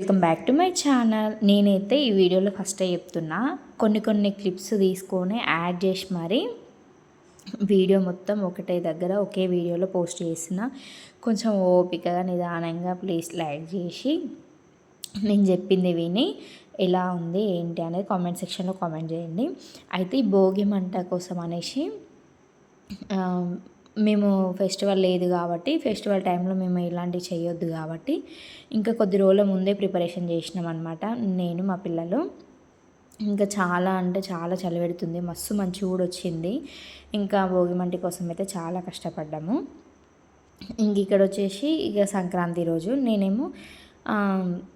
Welcome back to my channel నేనైతే ఈ వీడియోలో ఫస్టే చెప్తున్నా కొన్ని కొన్ని క్లిప్స్ తీసుకొని యాడ్ చేసి మరి వీడియో మొత్తం ఒకటే దగ్గర ఒకే వీడియోలో పోస్ట్ చేసిన. కొంచెం ఓపికగా నిదానంగా ప్లీజ్ లైక్ చేసి నేను చెప్పింది విని ఎలా ఉంది ఏంటి అనేది కామెంట్ సెక్షన్లో కామెంట్ చేయండి. అయితే ఈ భోగి మంట కోసం అనేసి మేము ఫెస్టివల్ లేదు కాబట్టి ఫెస్టివల్ టైంలో మేము ఇలాంటివి చేయొద్దు కాబట్టి ఇంకా కొద్ది రోజుల ముందే ప్రిపరేషన్ చేసినాం అనమాట నేను మా పిల్లలు. ఇంకా చాలా అంటే చాలా చలి పెడుతుంది మస్తు మంచి కూడా వచ్చింది. ఇంకా భోగి మంటి కోసం అయితే చాలా కష్టపడ్డాము. ఇంక ఇక్కడ వచ్చేసి ఇక సంక్రాంతి రోజు నేనేమో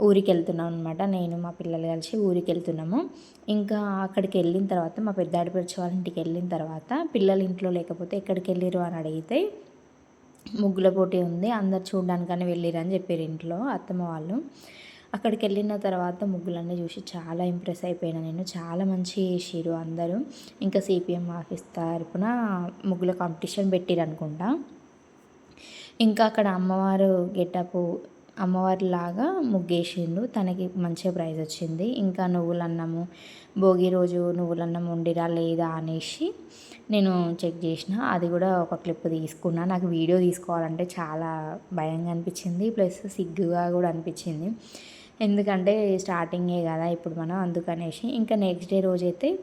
ఊరికి వెళ్తున్నాం అనమాట నేను మా పిల్లలు కలిసి ఊరికి వెళ్తున్నాము ఇంకా అక్కడికి వెళ్ళిన తర్వాత మా పెద్ద ఆడపడిచే వాళ్ళ ఇంటికి వెళ్ళిన తర్వాత పిల్లలు ఇంట్లో లేకపోతే ఎక్కడికి వెళ్ళిరు అని అడిగితే ముగ్గుల పోటీ ఉంది అందరు చూడడానికని వెళ్ళిరు అని చెప్పారు ఇంట్లో అత్తమ్మ వాళ్ళు. అక్కడికి వెళ్ళిన తర్వాత ముగ్గులన్నీ చూసి చాలా ఇంప్రెస్ అయిపోయినా నేను. చాలా మంచి చేసిరు అందరూ. ఇంకా సిపిఎం ఆఫీస్ తరపున ముగ్గుల కాంపిటీషన్ పెట్టిరు అనుకుంటా ఇంకా అక్కడ అమ్మవారు గెటప్ అమ్మవారిలాగా ముగ్గేసిండు. తనకి మంచిగా ప్రైజ్ వచ్చింది. ఇంకా నువ్వులన్నము భోగి రోజు నువ్వులన్నం వండిరా లేదా అనేసి నేను చెక్ చేసిన. అది కూడా ఒక క్లిప్ తీసుకున్నా. నాకు వీడియో తీసుకోవాలంటే చాలా భయంగా అనిపించింది. ప్లస్ సిగ్గుగా కూడా అనిపించింది. ఎందుకంటే స్టార్టింగే కదా ఇప్పుడు మనం అందుకనేసి. ఇంకా నెక్స్ట్ డే రోజైతే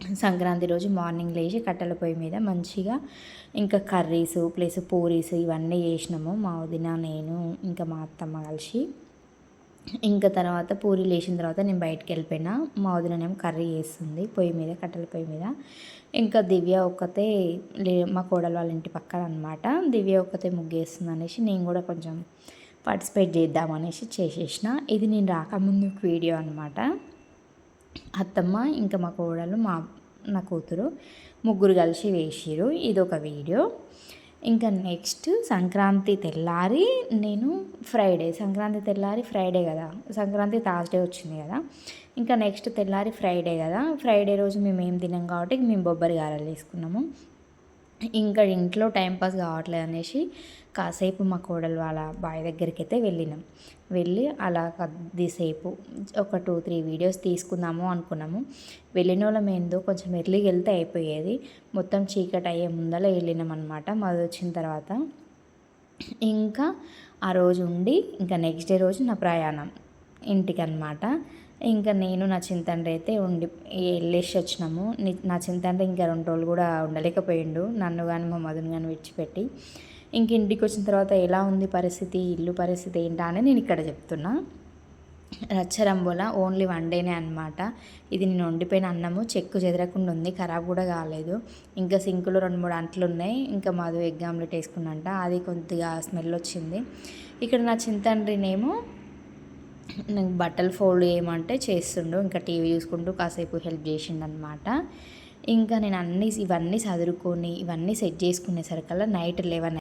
సంక్రాంతి రోజు మార్నింగ్ లేచి కట్టెల పొయ్యి మీద మంచిగా ఇంకా కర్రీస్ ప్లస్ పూరీస్ ఇవన్నీ చేసినాము. మా వదిన నేను ఇంకా మా అత్తమ్మ కలిసి. ఇంకా తర్వాత పూరీలు వేసిన తర్వాత నేను బయటకు వెళ్ళిపోయినా. మా వదిననేమో కర్రీ చేస్తుంది పొయ్యి మీద కట్టెల పొయ్యి మీద. ఇంకా దివ్య ఒక్కతే లే మా కోడలు వాళ్ళ ఇంటి పక్కన అనమాట దివ్య ఒక్కతే ముగ్గేస్తుంది అనేసి నేను కూడా కొంచెం పార్టిసిపేట్ చేద్దామనేసి చేసేసిన. ఇది నేను రాకముందు వీడియో అనమాట అత్తమ్మ ఇంకా మా కోడలు మా నా కూతురు ముగ్గురు కలిసి వేసిరు ఇది ఒక వీడియో. ఇంకా నెక్స్ట్ సంక్రాంతి తెల్లారి నేను ఫ్రైడే సంక్రాంతి తెల్లారి ఫ్రైడే కదా. సంక్రాంతి థర్స్డే వచ్చింది కదా. ఇంకా నెక్స్ట్ తెల్లారి ఫ్రైడే కదా. ఫ్రైడే రోజు మేము ఏం తినాం కాబట్టి మేము బొబ్బరి గారెలు తీసుకున్నాము. ఇంకా ఇంట్లో టైంపాస్ కావట్లేదు అనేసి కాసేపు మా కోడలు వాళ్ళ బాయ్ దగ్గరికి అయితే వెళ్ళినాం. వెళ్ళి అలా కొద్దిసేపు ఒక టూ త్రీ వీడియోస్ తీసుకుందాము అనుకున్నాము. వెళ్ళిన వాళ్ళం ఏందో కొంచెం ఎర్లీకి వెళ్తే అయిపోయేది. మొత్తం చీకటి అయ్యే ముందర వెళ్ళినాం అనమాట మాది వచ్చిన తర్వాత ఇంకా ఆ రోజు ఉండి ఇంకా నెక్స్ట్ డే రోజు నా ప్రయాణం ఇంటికి అనమాట ఇంకా నేను నా చింతండ్రి అయితే ఉండి వెళ్ళేసి వచ్చినాము. నా చింతండ్రి ఇంకా రెండు రోజులు కూడా ఉండలేకపోయిండు. నన్ను కానీ మా మధుని కానీ విడిచిపెట్టి. ఇంక ఇంటికి వచ్చిన తర్వాత ఎలా ఉంది పరిస్థితి ఇల్లు పరిస్థితి ఏంటా అని నేను ఇక్కడ చెప్తున్నా. రచ్చరంబోల ఓన్లీ వన్ డేనే అనమాట ఇది నేను వండిపోయిన అన్నము. చెక్కు చెదరకుండా ఉంది ఖరాబ్ కూడా కాలేదు. ఇంకా సింకులో రెండు మూడు అంట్లు ఉన్నాయి. ఇంకా మాది ఎగ్ ఆమ్లెట్ వేసుకున్నంట. అది కొద్దిగా స్మెల్ వచ్చింది. ఇక్కడ నా చింతండ్రినేమో నాకు బట్టలు ఫోల్డ్ చేయమంటే చేస్తుండు ఇంకా టీవీ చూసుకుంటూ కాసేపు హెల్ప్ చేసిండు అనమాట ఇంకా నేను అన్నీ ఇవన్నీ చదువుకొని ఇవన్నీ సెట్ చేసుకునేసరికల్లా నైట్ లెవెన్